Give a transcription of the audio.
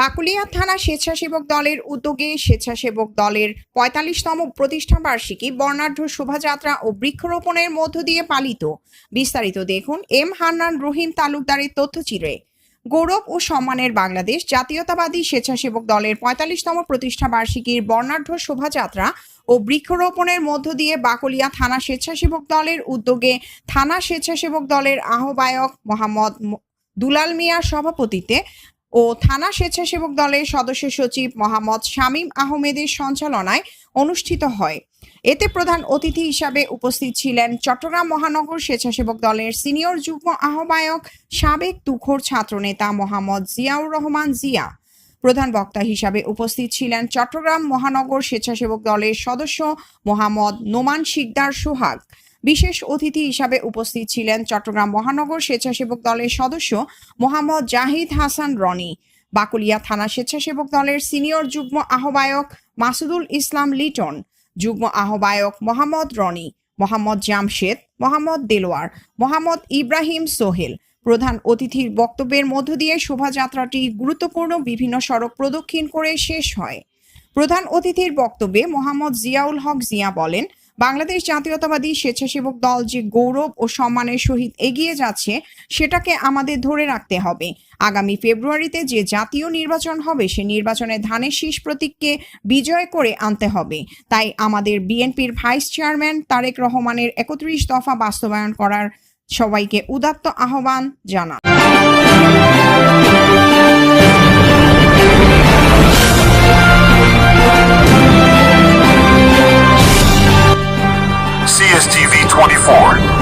পাকুলিয়া থানা স্বেচ্ছাসেবক দলের উদ্যোগে স্বেচ্ছাসেবক দলের পঁয়তাল্লিশতম প্রতিষ্ঠা বার্ষিকী, বর্ণাঢ্য শোভাযাত্রা ও বৃক্ষরোপণের মধ্য দিয়ে পালিত। বিস্তারিত দেখুন এম হান্নান রহিম তালুকদারের তথ্যচিত্রে। গৌরব ও সম্মানের বাংলাদেশ জাতীয়তাবাদী স্বেচ্ছাসেবক দলের পঁয়তাল্লিশতম প্রতিষ্ঠা বার্ষিকীর বর্ণাঢ্য শোভাযাত্রা ও বৃক্ষরোপণের মধ্য দিয়ে বাকলিয়া থানা স্বেচ্ছাসেবক দলের উদ্যোগে থানা স্বেচ্ছাসেবক দলের আহ্বায়ক মোহাম্মদ দুলাল মিয়ার সভাপতিত্বে ও থানা স্বেচ্ছাসেবক দলের সদস্য সচিব মোহাম্মদ শামীম আহমেদের সঞ্চালনায় অনুষ্ঠিত হয়। এতে প্রধান অতিথি হিসাবে উপস্থিত ছিলেন চট্টগ্রাম মহানগর স্বেচ্ছাসেবক দলের সিনিয়র যুগ্ম আহ্বায়ক সাবেক তুখোর ছাত্রনেতা মোহাম্মদ জিয়াউর রহমান জিয়া। প্রধান বক্তা হিসাবে উপস্থিত ছিলেন চট্টগ্রাম মহানগর স্বেচ্ছাসেবক দলের সদস্য মোহাম্মদ নোমান শিকদার সোহাগ। বিশেষ অতিথি হিসাবে উপস্থিত ছিলেন চট্টগ্রাম মহানগর স্বেচ্ছাসেবক দলের সদস্য মোহাম্মদ জাহিদ হাসান রনি, বাকুলিয়া থানা স্বেচ্ছাসেবক দলের সিনিয়র যুগ্ম আহ্বায়ক মাসুদুল ইসলাম লিটন, যুগ্ম আহ্বায়ক মোহাম্মদ রনি, মোহাম্মদ জামশেদ, মোহাম্মদ দেলোয়ার, মোহাম্মদ ইব্রাহিম সোহেল। প্রধান অতিথির বক্তব্যের মধ্য দিয়ে শোভাযাত্রাটি গুরুত্বপূর্ণ বিভিন্ন সড়ক প্রদক্ষিণ করে শেষ হয়। প্রধান অতিথির বক্তব্যে মোহাম্মদ জিয়াউল হক জিয়া বলেন বাংলাদেশ জাতীয়তাবাদী স্বেচ্ছাসেবক দল যে গৌরব ও সম্মানের সহিত এগিয়ে যাচ্ছে, সেটাকে আমাদের ধরে রাখতে হবে। আগামী ফেব্রুয়ারিতে যে জাতীয় নির্বাচন হবে, সে নির্বাচনে ধানের শীষ প্রতীককে বিজয় করে আনতে হবে। তাই আমাদের বিএনপির ভাইস চেয়ারম্যান তারেক রহমানের একত্রিশ দফা বাস্তবায়ন করার সবাইকে উদাত্ত আহ্বান জানান। CSTV 24.